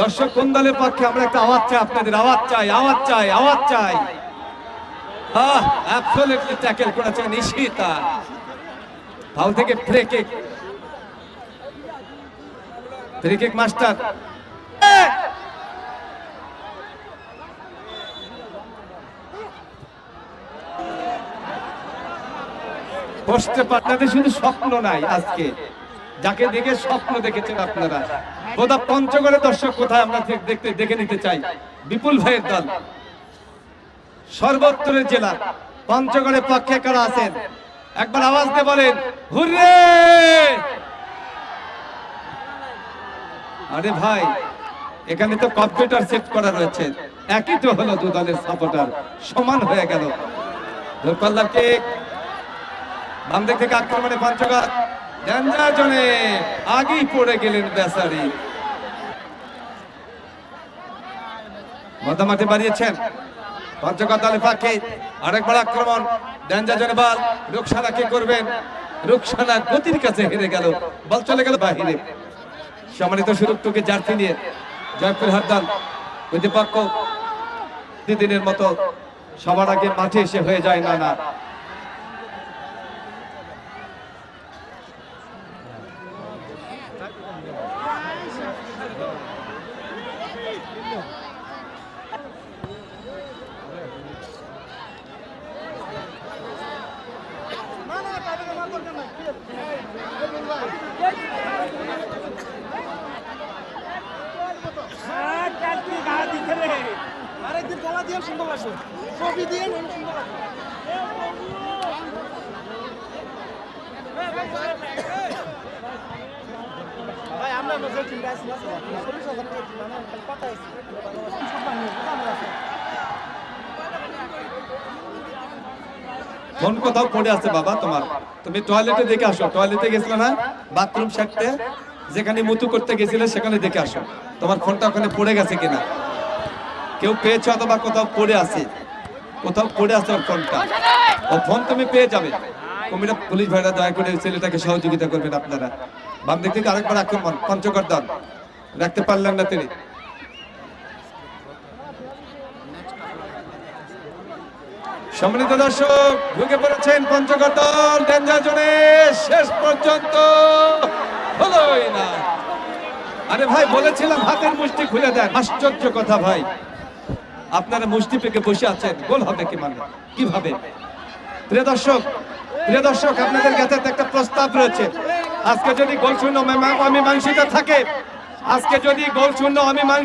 দর্শক, কোন দলের পক্ষে? আমরা একটা আওয়াজ চাই, আপনাদের আওয়াজ চাই আওয়াজ চাই আওয়াজ চাই। অ্যাবসলিউটলি ট্যাকেল ফাউল থেকে free kick free kick master পোস্টে আপনাদের শুধু স্বপ্ন নাই আজকে। যাকে দেখে স্বপ্ন দেখেছেন আপনারা। বোধা পঞ্চগড়ে দর্শক কোথায় আমরা দেখতে দেখে নিতে চাই? বিপুল ভাইয়ের দল। সর্বত্র জেলা। পঞ্চগড়ে পক্ষে কারা আছেন? একবার আওয়াজ দিয়ে বলেন, হুররে! আরে ভাই, এখানে তো কম্পিউটার সেট করা রয়েছে। একই তো হলো দু দলের সাপোর্টার সমান হয়ে গেল। দূরপাল্লার কে? বাম দিক থেকে আক্রমণে পঞ্চগড়। জনে আগেই পড়ে গেলেন মধ্যমাঠে বাড়িয়েছেন আরেকবার আক্রমণ, ডেঞ্জার জনে রুকসানা করবেন? রুকসানা গতির কাছে হেরে গেল, বল চলে গেল বাহিরে। সম্মানিত সুরক্ষকে জার্সি নিয়ে জয়পুর হরদল, প্রতিপক্ষ দিনের মতো সবার আগে মাঠে এসে হয়ে যায় না না আরেকদিন গলা দিয়ে সুন্দর দিয়ে সুন্দর ফোন কোথাও পড়ে আছে বাবা তোমার? তুমি টয়লেটে দেখে আসো। টয়লেটে গেছিলে না? বাথরুম সারতে যেখানে মুতু করতে গেছিলে, সেখানে দেখে আসো। তোমার ফোনটা ওখানে পড়ে গেছে কিনা? কেউ পেয়েছ অথবা কোথাও পড়ে আছে? কোথাও পড়ে আছে ওর ফোনটা ও ফোন তুমি পেয়ে যাবে। কুমিরা পুলিশ ভাইরা দয়া করে ছেলেটাকে সহযোগিতা করবেন আপনারা। বাম দিক থেকে আরেকবার আক্রমণ পঞ্চগড় দল রাখতে পারলেন না তিনি। সম্মানিত দর্শক, ঢুকে পড়েছেন পঞ্চগড় দল ডেঞ্জার জোনে শেষ পর্যন্ত হলোই না। আরে ভাই, বলেছিলাম হাতের মুষ্টি খুলে দেন। আশ্চর্য কথা ভাই। আপনারা মুষ্টি পেকে বসে আছেন, গোল হবে কি মানে? কীভাবে? প্রিয় দর্শক প্রিয় দর্শক, আপনাদের কাছে একটা প্রস্তাব রয়েছে। আজকে যদি গোল শূন্য আমি অমীমাংসিত থাকে, আজকে যদি গোল শূন্য অমীমাংসিত